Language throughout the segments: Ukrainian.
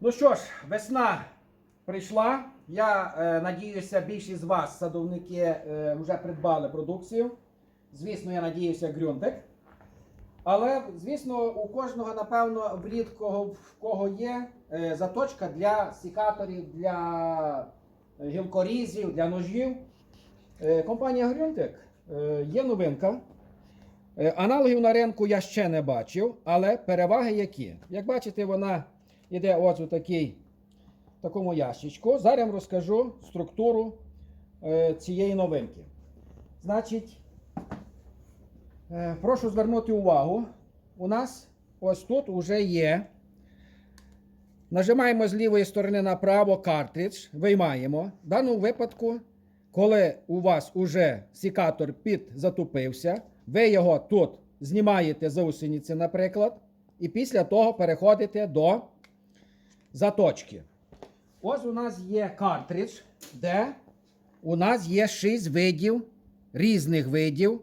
Ну що ж, весна прийшла. Я е, надіюся, більшість з вас, садовники, е, вже придбали продукцію. Звісно, я надіюся, ґрюнтик. Але, звісно, у кожного, напевно, вліткого в кого є е, заточка для сікаторів, для гілкорізів, для ножів. Е, компанія Грюнтик е, є новинка. Е, Аналогів на ринку я ще не бачив, але переваги які? Як бачите, вона йде ось у такий, такому ящичку. Зараз я вам розкажу структуру е, цієї новинки. Значить, е, прошу звернути увагу. У нас ось тут вже є. Нажимаємо з лівої сторони направо картридж, виймаємо. В даному випадку, коли у вас уже сікатор під затупився, ви його тут знімаєте з усениці, наприклад, і після того переходите до заточки. Ось у нас є картридж, де у нас є 6 видів, різних видів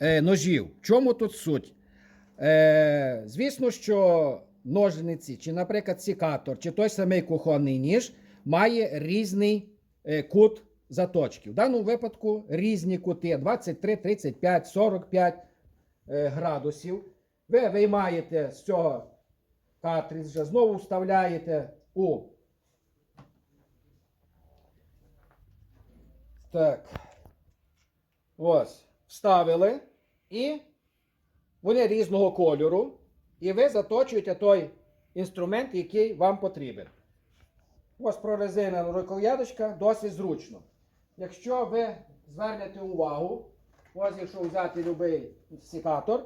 е, ножів. Чому тут суть? Е, звісно, що ножниці, чи, наприклад, сікатор, чи той самий кухонний ніж має різний е, кут заточки. В даному випадку різні кути 23, 35, 45 е, градусів. Ви виймаєте з цього картриджа, знову вставляєте у так. Ось. Вставили і вони різного кольору. І ви заточуєте той інструмент, який вам потрібен. Ось прорезинена рукояточка досить зручно. Якщо ви звернете увагу, ось якщо взяти будь-який сікатор,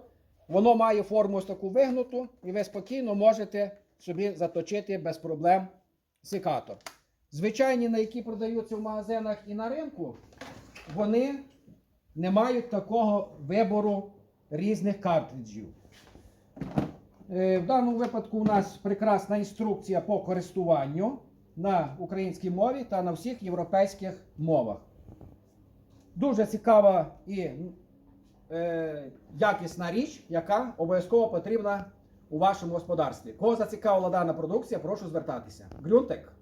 воно має форму ось таку вигнуту, і ви спокійно можете собі заточити без проблем сікатор. Звичайні, на які продаються в магазинах і на ринку, вони не мають такого вибору різних картриджів. Е, В даному випадку у нас прекрасна інструкція по користуванню на українській мові та на всіх європейських мовах. Дуже цікава і е, якісна річ, яка обов'язково потрібна у вашому господарстві. Кого зацікавила дана продукція, прошу звертатися. Глюнтек.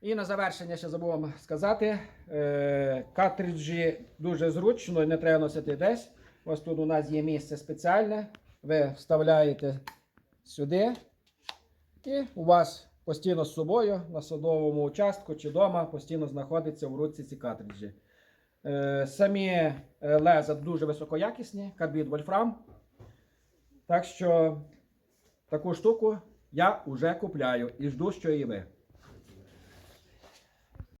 І на завершення ще забув вам сказати. Е, картриджі дуже зручно, не треба носити десь. Ось тут у нас є місце спеціальне. Ви вставляєте сюди, і у вас постійно з собою на садовому участку чи вдома постійно знаходиться в руці ці картриджі. Е, самі е, леза дуже високоякісні, карбід вольфрам. Так що таку штуку я вже купляю і жду, що і ви.